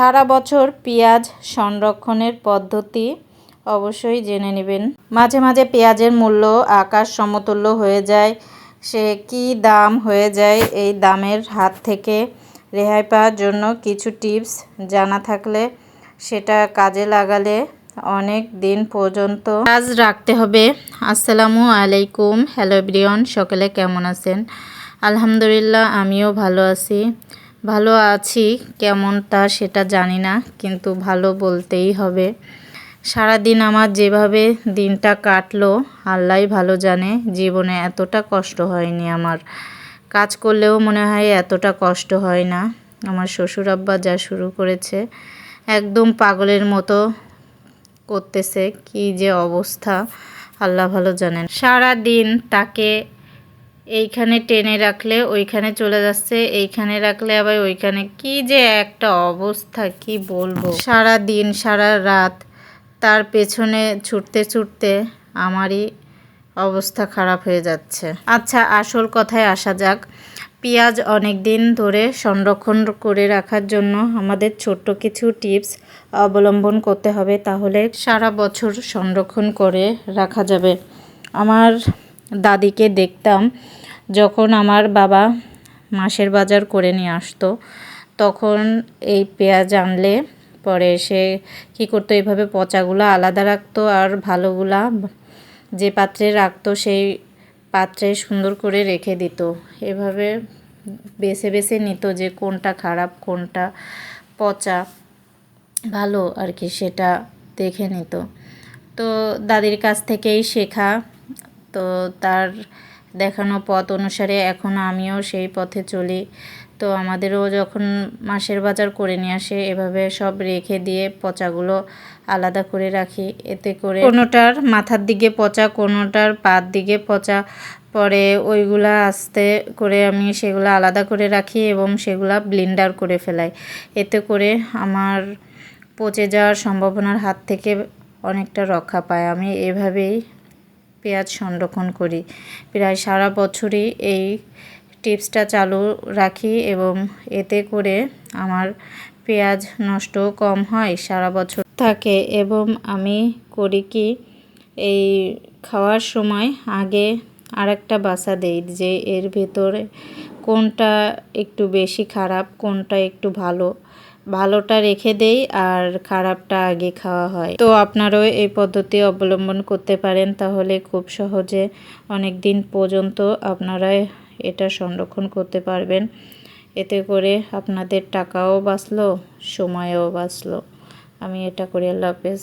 সারা বছর পেঁয়াজ সংরক্ষণের পদ্ধতি অবশ্যই জেনে নেবেন। মাঝে মাঝে পেঁয়াজের মূল্য আকাশ সমতুল্য হয়ে যায়। সে কি দাম হয়ে যায় এই দামের হাত থেকে রেহাই পাওয়ার জন্য কিছু টিপস জানা থাকলে সেটা কাজে লাগালে অনেক দিন পর্যন্ত কাজ রাখতে হবে। আসসালামু আলাইকুম। হ্যালো ব্রিয়ন সকলে কেমন আছেন? আলহামদুলিল্লাহ, আমিও ভালো আছি। ভালো আছি, কেমন তা সেটা জানি না, কিন্তু ভালো বলতেই হবে। সারা দিন আমার যেভাবে দিনটা কাটলো আল্লাহ ভালো জানে, জীবনে এতটা কষ্ট হয়নি আমার। কাজ করলেও মনে হয় এতটা কষ্ট হয় না। আমার শ্বশুর আব্বা যা শুরু করেছে, একদম পাগলের মতো করতেছে, কি যে অবস্থা, আল্লাহ ভালো জানেন। সারা দিন তাকে এইখানে টেনে রাখলে ওইখানে চলে যাচ্ছে, এইখানে রাখলে আবার ওইখানে। কি যে একটা অবস্থা, কি বলব? সারা দিন, সারা রাত তার পেছনে ছুটতে ছুটতে আমারই অবস্থা খারাপ হয়ে যাচ্ছে। আচ্ছা আসল কথায় আসা যাক। পেঁয়াজ অনেক দিন ধরে সংরক্ষণ করে রাখার জন্য আমাদের ছোট্ট কিছু টিপস অবলম্বন করতে হবে, তাহলে সারা বছর সংরক্ষণ করে রাখা যাবে। আমার দাদিকে দেখতাম যখন আমার বাবা মাসের বাজার করে নিয়ে আসতো, তখন এই পেঁয়াজ আনলে পরে সে কী করতো এইভাবে পচাগুলো আলাদা রাখতো আর ভালোগুলা যে পাত্রে রাখতো সেই পাত্রে সুন্দর করে রেখে দিত। এভাবে বেছে বেছে নিত যে কোনটা খারাপ, কোনটা পচা, ভালো আর কি সেটা দেখে নিত। তো দাদির কাছ থেকেই শেখা। তো তার দেখানো পথ অনুসারে এখন আমিও সেই পথে চলি। তো আমাদেরও যখন মাসের বাজার করে নিয়ে আসে, এভাবে সব রেখে দিয়ে পচাগুলো আলাদা করে রাখি। এতে করে কোনোটার মাথার দিকে পচা, কোনোটার পাত দিকে পচা, পরে ওইগুলা আস্তে করে আমি সেগুলো আলাদা করে রাখি এবং সেগুলা ব্লিন্ডার করে ফেলাই। এতে করে আমার পচে যাওয়ার সম্ভাবনার হাত থেকে অনেকটা রক্ষা পায়। আমি এভাবেই পেঁয়াজ সংরক্ষণ করি। প্রায় সারা বছরই এই টিপসটা চালু রাখি এবং এতে করে আমার পেঁয়াজ নষ্ট কম হয় সারা বছর থাকে এবং আমি করি কি, এই খাওয়ার সময় আগে আরেকটা বাসা দেই যে এর ভেতরে কোনটা একটু বেশি খারাপ, কোনটা একটু ভালো। ভালোটা রেখে দেই আর খারাপটা আগে খাওয়া হয়। তো আপনারও এই পদ্ধতি অবলম্বন করতে পারেন তাহলে খুব সহজে অনেক দিন পর্যন্ত আপনারা এটা সংরক্ষণ করতে পারবেন। এতে করে আপনাদের টাকাও বাঁচলো, সময়ও বাঁচলো। আমি এটা করি, আল্লাহ হাফেজ।